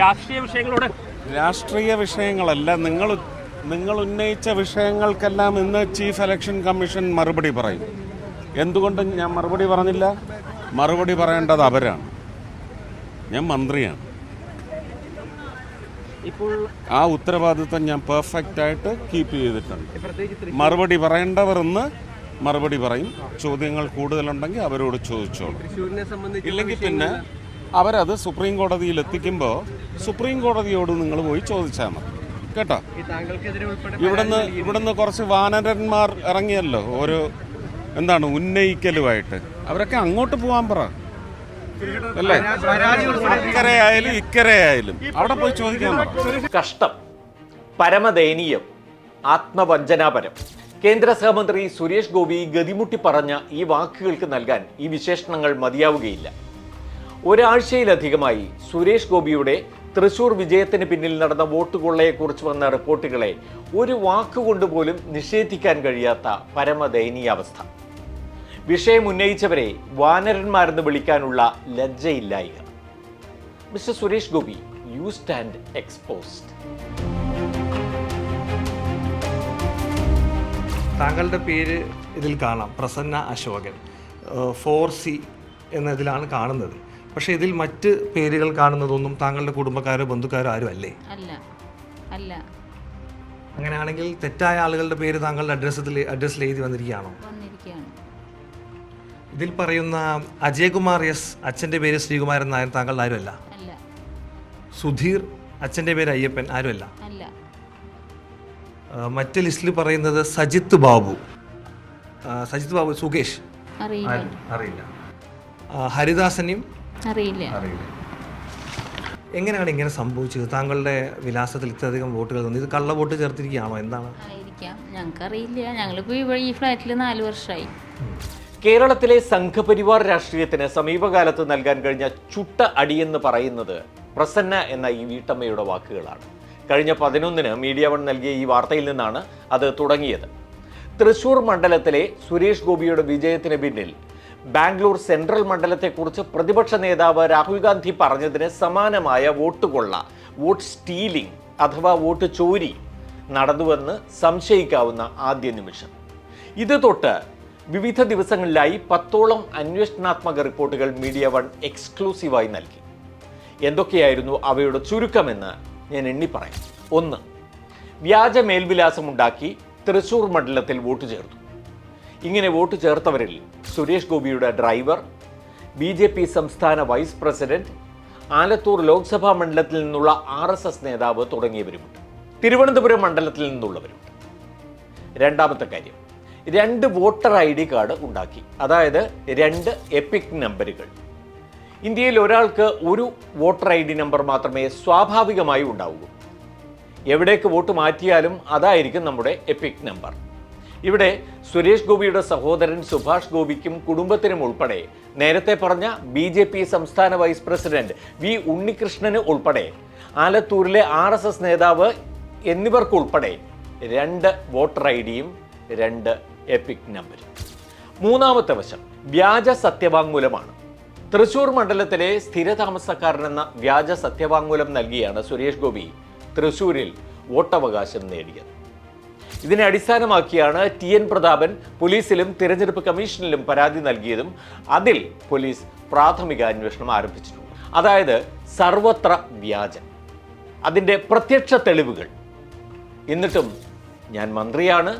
രാഷ്ട്രീയ വിഷയങ്ങളോട് രാഷ്ട്രീയ വിഷയങ്ങളല്ല നിങ്ങൾ നിങ്ങൾ ഉന്നയിച്ച വിഷയങ്ങൾക്കെല്ലാം ഇന്ന് ചീഫ് ഇലക്ഷൻ കമ്മീഷൻ മറുപടി പറയും. എന്തുകൊണ്ട് ഞാൻ മറുപടി പറഞ്ഞില്ല. മറുപടി പറയേണ്ടത് അവരാണ്. ഞാൻ മന്ത്രിയാണ്. ഇപ്പോൾ ആ ഉത്തരവാദിത്വം ഞാൻ പെർഫെക്റ്റ് ആയിട്ട് കീപ്പ് ചെയ്തിട്ടുണ്ട്. മറുപടി പറയേണ്ടവർ ഇന്ന് മറുപടി പറയും. ചോദ്യങ്ങൾ കൂടുതലുണ്ടെങ്കിൽ അവരോട് ചോദിച്ചോളൂ. ഇല്ലെങ്കിൽ പിന്നെ അവരത് സുപ്രീം കോടതിയിൽ എത്തിക്കുമ്പോൾ സുപ്രീം കോടതിയോട് നിങ്ങൾ പോയി ചോദിച്ചാൽ മതി. കേട്ടോ? ഇവിടുന്ന് ഇവിടുന്ന് കുറച്ച് വാനരന്മാർ ഇറങ്ങിയല്ലോ ഒരു എന്താണ് ഉന്നയിക്കലുമായിട്ട്. അവരൊക്കെ അങ്ങോട്ട് പോകാൻ പറ. അല്ലേ? അക്കരെ ആയാലും ഇക്കരെ ആയാലും അവിടെ പോയി ചോദിക്കാൻ പറ. കഷ്ടം പരമദയനീയം ആത്മവഞ്ചനാപരം. കേന്ദ്ര സഹമന്ത്രി സുരേഷ് ഗോപി ഗതിമുട്ടി പറഞ്ഞ ഈ വാക്കുകൾക്ക് നൽകാൻ ഈ വിശേഷണങ്ങൾ മതിയാവുകയില്ല. ഒരാഴ്ചയിലധികമായി സുരേഷ് ഗോപിയുടെ തൃശൂർ വിജയത്തിന് പിന്നിൽ നടന്ന വോട്ട് കൊള്ളയെക്കുറിച്ച് വന്ന റിപ്പോർട്ടുകളെ ഒരു വാക്കുകൊണ്ട് പോലും നിഷേധിക്കാൻ കഴിയാത്ത പരമദയനീയാവസ്ഥ. വിഷയം ഉന്നയിച്ചവരെ വാനരന്മാരെന്ന് വിളിക്കാനുള്ള ലജ്ജയില്ലായ്മ mister Suresh Gopi you stand exposed. താങ്കളുടെ പേര് ഇതിൽ കാണാം പ്രസന്ന അശോകൻ. ഫോർ സി എന്നതിലാണ് കാണുന്നത്. പക്ഷേ ഇതിൽ മറ്റ് പേരുകൾ കാണുന്നതൊന്നും താങ്കളുടെ കുടുംബക്കാരോ ബന്ധുക്കാരോ ആരും അല്ലേ? അല്ല അല്ല. അങ്ങനെയാണെങ്കിൽ തെറ്റായ ആളുകളുടെ പേര് താങ്കളുടെ അഡ്രസ്സിൽ അഡ്രസ്സിൽ എഴുതി വന്നിരിക്കുകയാണോ. ഇതിൽ പറയുന്ന അജയകുമാർ എസ് അച്ഛന്റെ പേര് ശ്രീകുമാരൻ നായർ താങ്കളുടെ ആരുമല്ല? അല്ല. സുധീർ അച്ഛന്റെ പേര് അയ്യപ്പൻ ആരുമല്ല? അല്ല. മറ്റ് ലിസ്റ്റിൽ പറയുന്നത് സജിത്ത് ബാബു. സജിത്ത് ബാബു സുകേഷ്. അറിയില്ല. ഹരിദാസനെയും അറിയില്ല. അറിയില്ല. എങ്ങനെയാണ് ഇങ്ങനെ സംഭവിച്ചത്? താങ്കളുടെ വിലാസത്തിൽ ഇത്രയധികം വോട്ടുകൾ തന്നു ഇത് കള്ള വോട്ട് ചേർത്തിരിക്കുകയാണോ? എന്താണ്? ആയിരിക്കാം. ഞങ്ങൾക്കറിയില്ല. ഞങ്ങളിപ്പോൾ ഈ ഫ്ലാറ്റിൽ നാല് വർഷമായി കേരളത്തിലെ സംഘപരിവാർ രാഷ്ട്രീയത്തിന് സമീപകാലത്ത് നൽകാൻ കഴിഞ്ഞ ചുട്ട അടിയെന്ന് പറയുന്നത് പ്രസന്ന എന്ന ഈ വീട്ടമ്മയുടെ വാക്കുകളാണ്. കഴിഞ്ഞ പതിനൊന്നിന് മീഡിയ വൺ നൽകിയ ഈ വാർത്തയിൽ നിന്നാണ് അത് തുടങ്ങിയത്. തൃശൂർ മണ്ഡലത്തിലെ സുരേഷ് ഗോപിയുടെ വിജയത്തിന് പിന്നിൽ ബാംഗ്ലൂർ സെൻട്രൽ മണ്ഡലത്തെക്കുറിച്ച് പ്രതിപക്ഷ നേതാവ് രാഹുൽ ഗാന്ധി പറഞ്ഞതിന് സമാനമായ വോട്ട് കൊള്ള വോട്ട് സ്റ്റീലിംഗ് അഥവാ വോട്ട് ചോരി നടന്നുവെന്ന് സംശയിക്കാവുന്ന ആദ്യ നിമിഷം. ഇത് തൊട്ട് വിവിധ ദിവസങ്ങളിലായി പത്തോളം അന്വേഷണാത്മക റിപ്പോർട്ടുകൾ മീഡിയ വൺ എക്സ്ക്ലൂസീവായി നൽകി. എന്തൊക്കെയായിരുന്നു അവയുടെ ചുരുക്കമെന്ന് ഞാൻ എണ്ണി പറയാം. ഒന്ന് വ്യാജ മേൽവിലാസമുണ്ടാക്കി തൃശൂർ മണ്ഡലത്തിൽ വോട്ട് ചേർത്തു. ഇങ്ങനെ വോട്ട് ചേർത്തവരിൽ സുരേഷ് ഗോപിയുടെ ഡ്രൈവർ ബി ജെ പി സംസ്ഥാന വൈസ് പ്രസിഡന്റ് ആലത്തൂർ ലോക്സഭാ മണ്ഡലത്തിൽ നിന്നുള്ള ആർ എസ് എസ് നേതാവ് തുടങ്ങിയവരുമുണ്ട്. തിരുവനന്തപുരം മണ്ഡലത്തിൽ നിന്നുള്ളവരുണ്ട്. രണ്ടാമത്തെ കാര്യം രണ്ട് വോട്ടർ ഐ ഡി കാർഡ് ഉണ്ടാക്കി. അതായത് രണ്ട് എപ്പിക് നമ്പറുകൾ. ഇന്ത്യയിൽ ഒരാൾക്ക് ഒരു വോട്ടർ ഐ ഡി നമ്പർ മാത്രമേ സ്വാഭാവികമായി ഉണ്ടാവൂ എവിടേക്ക് വോട്ട് മാറ്റിയാലും അതായിരിക്കും നമ്മുടെ എപ്പിക് നമ്പർ. ഇവിടെ സുരേഷ് ഗോപിയുടെ സഹോദരൻ സുഭാഷ് ഗോപിക്കും കുടുംബത്തിനും ഉൾപ്പെടെ നേരത്തെ പറഞ്ഞ ബി ജെ പി സംസ്ഥാന വൈസ് പ്രസിഡന്റ് വി ഉണ്ണികൃഷ്ണന് ഉൾപ്പെടെ ആലത്തൂരിലെ ആർ എസ് എസ് നേതാവ് എന്നിവർക്കുൾപ്പെടെ രണ്ട് വോട്ടർ ഐ ഡിയും രണ്ട് എപ്പിക് നമ്പരും. മൂന്നാമത്തെ വശം വ്യാജ സത്യവാങ്മൂലമാണ്. തൃശൂർ മണ്ഡലത്തിലെ സ്ഥിരതാമസക്കാരനെന്ന വ്യാജ സത്യവാങ്മൂലം നൽകിയാണ് സുരേഷ് ഗോപി തൃശൂരിൽ വോട്ടവകാശം നേടിയത്. ഇതിനെ അടിസ്ഥാനമാക്കിയാണ് ടി എൻ പ്രതാപൻ പോലീസിലും തിരഞ്ഞെടുപ്പ് കമ്മീഷനിലും പരാതി നൽകിയതും അതിൽ പോലീസ് പ്രാഥമിക അന്വേഷണം ആരംഭിച്ചിട്ടുണ്ട്. അതായത് സർവത്ര വ്യാജം അതിന്റെ പ്രത്യക്ഷ തെളിവുകൾ. എന്നിട്ടും ഞാൻ മന്ത്രിയാണ്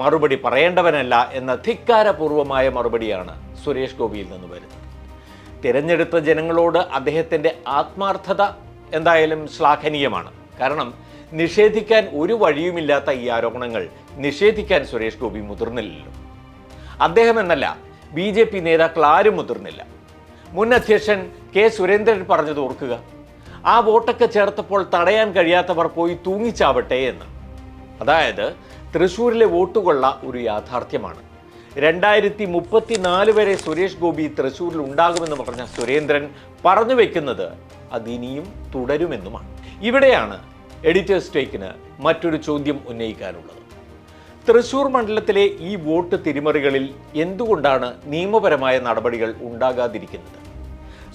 മറുപടി പറയേണ്ടവനല്ല എന്ന ധിക്കാരപൂർവമായ മറുപടിയാണ് സുരേഷ് ഗോപിയിൽ നിന്ന് വരുന്നത്. തിരഞ്ഞെടുത്ത ജനങ്ങളോട് അദ്ദേഹത്തിന്റെ ആത്മാർത്ഥത എന്തായാലും ശ്ലാഘനീയമാണ്. കാരണം നിഷേധിക്കാൻ ഒരു വഴിയുമില്ലാത്ത ഈ ആരോപണങ്ങൾ നിഷേധിക്കാൻ സുരേഷ് ഗോപി മുതിർന്നില്ലല്ലോ. അദ്ദേഹം എന്നല്ല ബി ജെ പി നേതാക്കൾ ആരും മുതിർന്നില്ല. മുൻ അധ്യക്ഷൻ കെ സുരേന്ദ്രൻ പറഞ്ഞത് ഓർക്കുക ആ വോട്ടൊക്കെ ചേർത്തപ്പോൾ തടയാൻ കഴിയാത്തവർ പോയി തൂങ്ങിച്ചാവട്ടെ എന്ന്. അതായത് തൃശ്ശൂരിലെ വോട്ടുകൊള്ള ഒരു യാഥാർത്ഥ്യമാണ്. രണ്ടായിരത്തി മുപ്പത്തി നാല് വരെ സുരേഷ് ഗോപി തൃശ്ശൂരിൽ ഉണ്ടാകുമെന്ന് പറഞ്ഞ സുരേന്ദ്രൻ പറഞ്ഞു വെക്കുന്നത് അതിനിയും തുടരുമെന്നുമാണ്. ഇവിടെയാണ് എഡിറ്റേഴ്സ് ടേക്കിന് മറ്റൊരു ചോദ്യം ഉന്നയിക്കാനുള്ളത്. തൃശൂർ മണ്ഡലത്തിലെ ഈ വോട്ട് തിരിമറികളിൽ എന്തുകൊണ്ടാണ് നിയമപരമായ നടപടികൾ ഉണ്ടാകാതിരിക്കുന്നത്?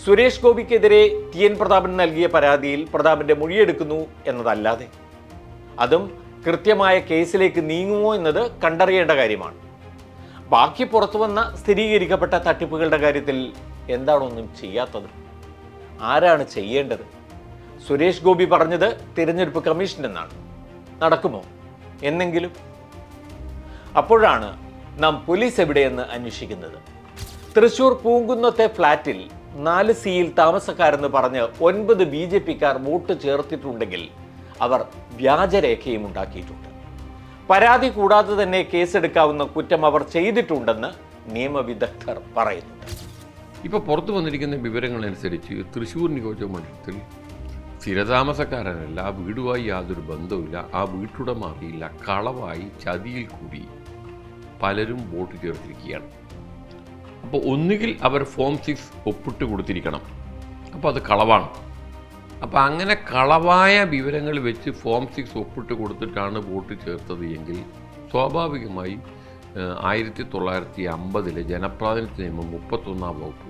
സുരേഷ് ഗോപിക്കെതിരെ ടി എൻ പ്രതാപൻ നൽകിയ പരാതിയിൽ പ്രതാപന്റെ മൊഴിയെടുക്കുന്നു എന്നതല്ലാതെ. അതും കൃത്യമായ കേസിലേക്ക് നീങ്ങുമോ എന്നത് കണ്ടറിയേണ്ട കാര്യമാണ്. ബാക്കി പുറത്തു വന്ന സ്ഥിരീകരിക്കപ്പെട്ട തട്ടിപ്പുകളുടെ കാര്യത്തിൽ എന്താണൊന്നും ചെയ്യാത്തത്? ആരാണ് ചെയ്യേണ്ടത്? സുരേഷ് ഗോപി പറഞ്ഞത് തിരഞ്ഞെടുപ്പ് കമ്മീഷൻ എന്നാണ് നടക്കുമോ? എന്നെങ്കിലും? അപ്പോഴാണ് നാം പോലീസ് എവിടെയെന്ന് അന്വേഷിക്കുന്നത്. തൃശൂർ പൂങ്കുന്നത്തെ ഫ്ളാറ്റിൽ നാല് സിയിൽ താമസക്കാരെന്ന് പറഞ്ഞ് ഒൻപത് ബി ജെ പിക്കാർ വോട്ട് ചേർത്തിട്ടുണ്ടെങ്കിൽ അവർ വ്യാജരേഖയും ഉണ്ടാക്കിയിട്ടുണ്ട്. പരാതി കൂടാതെ തന്നെ കേസെടുക്കാവുന്ന കുറ്റം അവർ ചെയ്തിട്ടുണ്ടെന്ന് നിയമവിദഗ്ധർ പറയുന്നുണ്ട്. ഇപ്പോൾ പുറത്തു വന്നിരിക്കുന്ന വിവരങ്ങളനുസരിച്ച് തൃശ്ശൂർ നിയോജക മണ്ഡലത്തിൽ സ്ഥിരതാമസക്കാരനല്ല വീടുമായി യാതൊരു ബന്ധവുമില്ല ആ വീട്ടുടമ അറിയില്ല കളവായി ചതിയിൽ കൂടി പലരും വോട്ട് ചേർത്തിരിക്കുകയാണ്. അപ്പോൾ ഒന്നുകിൽ അവർ ഫോം സിക്സ് ഒപ്പിട്ട് കൊടുത്തിരിക്കണം. അപ്പോൾ അത് കളവാണ്. അപ്പോൾ അങ്ങനെ കളവായ വിവരങ്ങൾ വെച്ച് ഫോം സിക്സ് ഒപ്പിട്ട് കൊടുത്തിട്ടാണ് വോട്ട് ചേർത്തത് എങ്കിൽ സ്വാഭാവികമായി ആയിരത്തി തൊള്ളായിരത്തി അമ്പതിലെ ജനപ്രാതിനിധ്യ നിയമം മുപ്പത്തൊന്നാം വകുപ്പ്.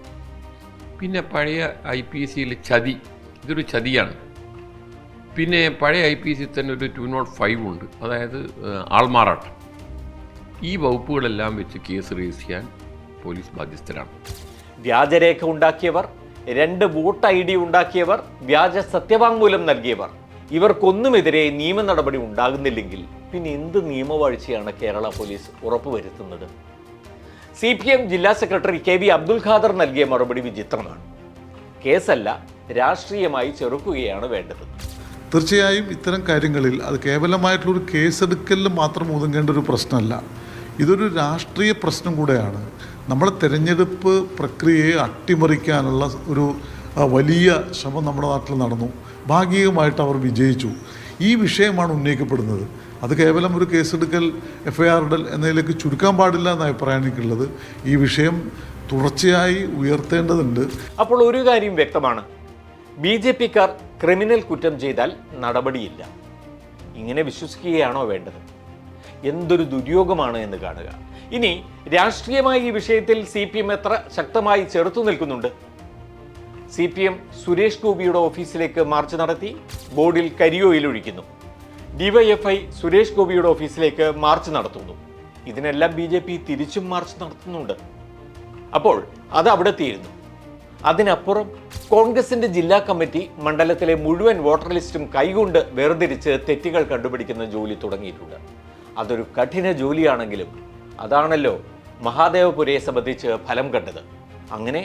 പിന്നെ പഴയ ഐ പി എസ് സിയിലെ ചതി ഇതൊരു ചതിയാണ്. പിന്നെ പഴയ ഐ പി എസ് തന്നെ ഒരു ടു നോട്ട് ഫൈവ് ഉണ്ട് അതായത് ആൾമാറാട്ടം. ഈ വകുപ്പുകളെല്ലാം വെച്ച് കേസ് രജിസ്റ്റർ ചെയ്യാൻ പോലീസ് ബാധ്യസ്ഥരാണ്. വ്യാജരേഖ ഉണ്ടാക്കിയവർ രണ്ട് വോട്ട് ഐ ഡി ഉണ്ടാക്കിയവർ വ്യാജ സത്യവാങ്മൂലം നൽകിയവർ. ഇവർക്കൊന്നുമെതിരെ നിയമ നടപടി ഉണ്ടാകുന്നില്ലെങ്കിൽ പിന്നെ എന്ത് നിയമവാഴ്ചയാണ് കേരള പോലീസ് ഉറപ്പുവരുത്തുന്നത്? സി പി എം ജില്ലാ secretary K V Abdul Khader നൽകിയ മറുപടി വിചിത്രമാണ്. കേസല്ല രാഷ്ട്രീയമായി ചെറുക്കുകയാണ് വേണ്ടത്. തീർച്ചയായും ഇത്തരം കാര്യങ്ങളിൽ അത് കേവലമായിട്ടുള്ളൊരു കേസെടുക്കലിൽ മാത്രം ഒതുങ്ങേണ്ട ഒരു പ്രശ്നമല്ല. ഇതൊരു രാഷ്ട്രീയ പ്രശ്നം കൂടെയാണ്. നമ്മളെ തിരഞ്ഞെടുപ്പ് പ്രക്രിയയെ അട്ടിമറിക്കാനുള്ള ഒരു വലിയ ശ്രമം നമ്മുടെ നാട്ടിൽ നടന്നു. ഭാഗികമായിട്ട് അവർ വിജയിച്ചു. ഈ വിഷയമാണ് ഉന്നയിക്കപ്പെടുന്നത്. അത് കേവലം ഒരു കേസെടുക്കൽ എഫ് ഐ ആർ ഇടൽ എന്നതിലേക്ക് ചുരുക്കാൻ പാടില്ല എന്ന അഭിപ്രായം എനിക്കുള്ളത്. ഈ വിഷയം തുടർച്ചയായി ഉയർത്തേണ്ടതുണ്ട്. അപ്പോൾ ഒരു കാര്യം വ്യക്തമാണ്. ബി ജെ പിക്കാർ ക്രിമിനൽ കുറ്റം ചെയ്താൽ നടപടിയില്ല. ഇങ്ങനെ വിശ്വസിക്കുകയാണോ വേണ്ടത്? എന്തൊരു ദുര്യോഗമാണ് എന്ന് കാണുക. ഇനി രാഷ്ട്രീയമായി ഈ വിഷയത്തിൽ സി പി എം എത്ര ശക്തമായി ചെറുത്തു നിൽക്കുന്നുണ്ട്. സി പി എം സുരേഷ് ഗോപിയുടെ ഓഫീസിലേക്ക് മാർച്ച് നടത്തി ബോർഡിൽ കരിയോയിൽ ഒഴിക്കുന്നു. ഡിവൈഎഫ്ഐ സുരേഷ് ഗോപിയുടെ ഓഫീസിലേക്ക് മാർച്ച് നടത്തുന്നു. ഇതിനെല്ലാം ബി ജെ പി തിരിച്ചും മാർച്ച് നടത്തുന്നുണ്ട്. അപ്പോൾ അത് അവിടെ തീരുന്നു. അതിനപ്പുറം കോൺഗ്രസിന്റെ ജില്ലാ കമ്മിറ്റി മണ്ഡലത്തിലെ മുഴുവൻ വോട്ടർ ലിസ്റ്റും കൈകൊണ്ട് വേർതിരിച്ച് തെറ്റുകൾ കണ്ടുപിടിക്കുന്ന ജോലി തുടങ്ങിയിട്ടുണ്ട്. അതൊരു കഠിന ജോലിയാണെങ്കിലും അതാണല്ലോ മഹാദേവപുരയെ സംബന്ധിച്ച് ഫലം കണ്ടത്. അങ്ങനെ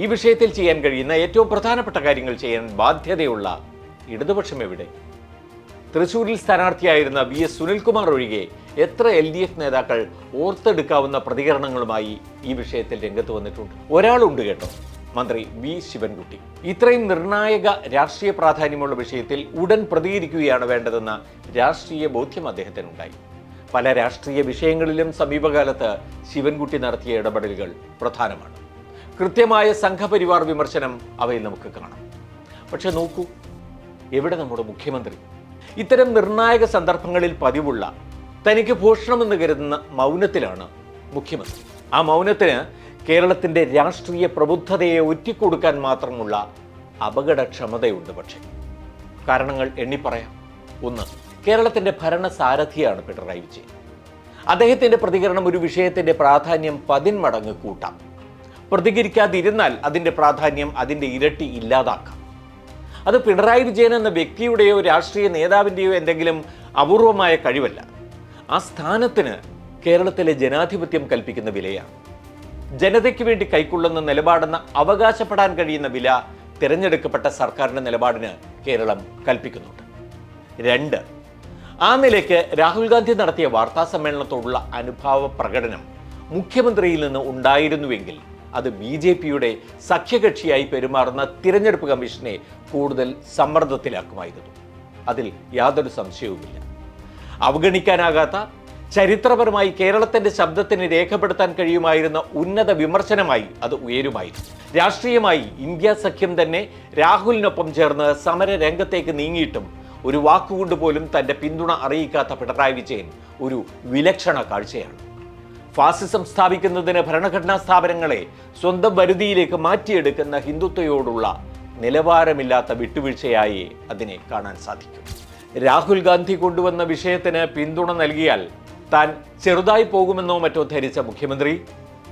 ഈ വിഷയത്തിൽ ചെയ്യാൻ കഴിയുന്ന ഏറ്റവും പ്രധാനപ്പെട്ട കാര്യങ്ങൾ ചെയ്യാൻ ബാധ്യതയുള്ള ഇടതുപക്ഷം എവിടെ? തൃശൂരിൽ സ്ഥാനാർത്ഥിയായിരുന്ന വി എസ് സുനിൽകുമാർ ഒഴികെ എത്ര എൽ ഡി എഫ് നേതാക്കൾ ഓർത്തെടുക്കാവുന്ന പ്രതികരണങ്ങളുമായി ഈ വിഷയത്തിൽ രംഗത്ത് വന്നിട്ടുണ്ട്? ഒരാളുണ്ട് കേട്ടോ മന്ത്രി വി ശിവൻകുട്ടി. ഇത്രയും നിർണായക രാഷ്ട്രീയ പ്രാധാന്യമുള്ള വിഷയത്തിൽ ഉടൻ പ്രതികരിക്കുകയാണ് വേണ്ടതെന്ന രാഷ്ട്രീയ ബോധ്യം അദ്ദേഹത്തിനുണ്ടായി. പല രാഷ്ട്രീയ വിഷയങ്ങളിലും സമീപകാലത്ത് ശിവൻകുട്ടി നടത്തിയ ഇടപെടലുകൾ പ്രധാനമാണ്. കൃത്യമായ സംഘപരിവാർ വിമർശനം അവയിൽ നമുക്ക് കാണാം. പക്ഷെ നോക്കൂ എവിടെ നമ്മുടെ മുഖ്യമന്ത്രി? ഇത്തരം നിർണായക സന്ദർഭങ്ങളിൽ പതിവുള്ള തനിക്ക് ഭൂഷണമെന്ന് കരുതുന്ന മൗനത്തിലാണ് മുഖ്യമന്ത്രി. ആ മൗനത്തിന് കേരളത്തിന്റെ രാഷ്ട്രീയ പ്രബുദ്ധതയെ ഒറ്റിക്കൊടുക്കാൻ മാത്രമുള്ള അപകടക്ഷമതയുണ്ട് പക്ഷേ. കാരണങ്ങൾ എണ്ണിപ്പറയാം. ഒന്ന് കേരളത്തിന്റെ ഭരണസാരഥിയാണ് പിണറായി വിജയൻ. അദ്ദേഹത്തിന്റെ പ്രതികരണം ഒരു വിഷയത്തിന്റെ പ്രാധാന്യം പതിന്മടങ്ങ് കൂട്ടാം. പ്രതികരിക്കാതിരുന്നാൽ അതിന്റെ പ്രാധാന്യം അതിന്റെ ഇരട്ടി ഇല്ലാതാക്കാം. അത് പിണറായി വിജയൻ എന്ന വ്യക്തിയുടെയോ രാഷ്ട്രീയ നേതാവിന്റെയോ എന്തെങ്കിലും അപൂർവമായ കഴിവല്ല. ആ സ്ഥാനത്തിന് കേരളത്തിലെ ജനാധിപത്യം കൽപ്പിക്കുന്ന വിലയാണ്. ജനതയ്ക്ക് വേണ്ടി കൈക്കൊള്ളുന്ന നിലപാടെന്ന് അവകാശപ്പെടാൻ കഴിയുന്ന വില തിരഞ്ഞെടുക്കപ്പെട്ട സർക്കാരിന്റെ നിലപാടിന് കേരളം കൽപ്പിക്കുന്നുണ്ട്. രണ്ട് ആ നിലയ്ക്ക് രാഹുൽ ഗാന്ധി നടത്തിയ വാർത്താ സമ്മേളനത്തോടുള്ള അനുഭാവ പ്രകടനം മുഖ്യമന്ത്രിയിൽ നിന്ന് ഉണ്ടായിരുന്നുവെങ്കിൽ അത് ബി ജെ പിയുടെ സഖ്യകക്ഷിയായി പെരുമാറുന്ന തിരഞ്ഞെടുപ്പ് കമ്മീഷനെ കൂടുതൽ സമ്മർദ്ദത്തിലാക്കുമായിരുന്നു. അതിൽ യാതൊരു സംശയവുമില്ല. അവഗണിക്കാനാകാത്ത ചരിത്രപരമായി കേരളത്തിന്റെ ശബ്ദത്തിന് രേഖപ്പെടുത്താൻ കഴിയുമായിരുന്ന ഉന്നത വിമർശനമായി അത് ഉയരുമായിരുന്നു. രാഷ്ട്രീയമായി ഇന്ത്യ സഖ്യം തന്നെ രാഹുലിനൊപ്പം ചേർന്ന് സമര രംഗത്തേക്ക് നീങ്ങിയിട്ടും ഒരു വാക്കുകൊണ്ട് പോലും തന്റെ പിന്തുണ അറിയിക്കാത്ത പിണറായി വിജയൻ ഒരു വിലക്ഷണ കാഴ്ചയാണ്. ഫാസിസം സ്ഥാപിക്കുന്നതിന് ഭരണഘടനാ സ്ഥാപനങ്ങളെ സ്വന്തം വരുതിയിലേക്ക് മാറ്റിയെടുക്കുന്ന ഹിന്ദുത്വയോടുള്ള നിലവാരമില്ലാത്ത വിട്ടുവീഴ്ചയായി അതിനെ കാണാൻ സാധിക്കും. രാഹുൽ ഗാന്ധി കൊണ്ടുവന്ന വിഷയത്തിന് പിന്തുണ നൽകിയാൽ താൻ ചെറുതായി പോകുമെന്നോ മറ്റോ ധരിച്ച മുഖ്യമന്ത്രി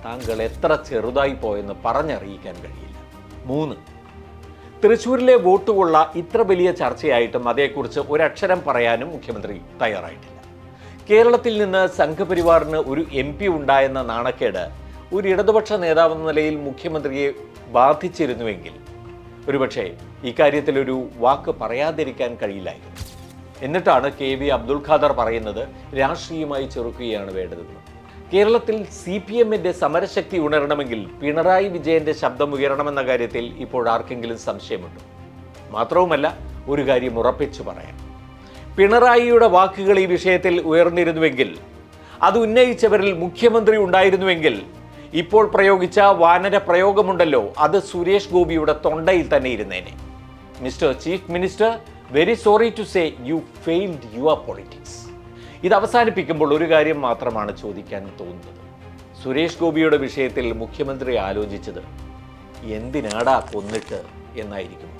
താങ്കൾ എത്ര ചെറുതായി പോയെന്ന് പറഞ്ഞറിയിക്കാൻ കഴിയില്ല. മൂന്ന് തൃശൂരിലെ വോട്ടുകൊള്ള ഇത്ര വലിയ ചർച്ചയായിട്ടും അതേക്കുറിച്ച് ഒരക്ഷരം പറയാനും മുഖ്യമന്ത്രി തയ്യാറായിട്ടില്ല. കേരളത്തിൽ നിന്ന് സംഘപരിവാറിന് ഒരു എം പി ഉണ്ടായെന്ന നാണക്കേട് ഒരു ഇടതുപക്ഷ നേതാവെന്ന നിലയിൽ മുഖ്യമന്ത്രിയെ ബാധിച്ചിരുന്നുവെങ്കിൽ ഒരുപക്ഷെ ഇക്കാര്യത്തിൽ ഒരു വാക്ക് പറയാതിരിക്കാൻ കഴിയില്ലായിരുന്നു. എന്നിട്ടാണ് കെ വി അബ്ദുൽ ഖാദർ പറയുന്നത് രാഷ്ട്രീയമായി ചെറുക്കുകയാണ് വേണ്ടതെന്ന്. കേരളത്തിൽ സി പി എമ്മിന്റെ സമരശക്തി ഉണരണമെങ്കിൽ പിണറായി വിജയന്റെ ശബ്ദം ഉയരണമെന്ന കാര്യത്തിൽ ഇപ്പോൾ ആർക്കെങ്കിലും സംശയമുണ്ട്? മാത്രവുമല്ല ഒരു കാര്യം ഉറപ്പിച്ചു പറയാം. പിണറായിയുടെ വാക്കുകൾ ഈ വിഷയത്തിൽ ഉയർന്നിരുന്നുവെങ്കിൽ അത് ഉന്നയിച്ചവരിൽ മുഖ്യമന്ത്രി ഉണ്ടായിരുന്നുവെങ്കിൽ ഇപ്പോൾ പ്രയോഗിച്ച വാനര പ്രയോഗമുണ്ടല്ലോ അത് സുരേഷ് ഗോപിയുടെ തൊണ്ടയിൽ തന്നെ ഇരുന്നേനെ. Mister chief minister very sorry to say you failed your politics. ഇത് അവസാനിപ്പിക്കുമ്പോൾ ഒരു കാര്യം മാത്രമാണ് ചോദിക്കാൻ തോന്നുന്നത്. സുരേഷ് ഗോപിയുടെ വിഷയത്തിൽ മുഖ്യമന്ത്രി ആലോചിച്ചത് എന്തിനാടാ കൊന്നിട്ട് എന്നായിരിക്കും.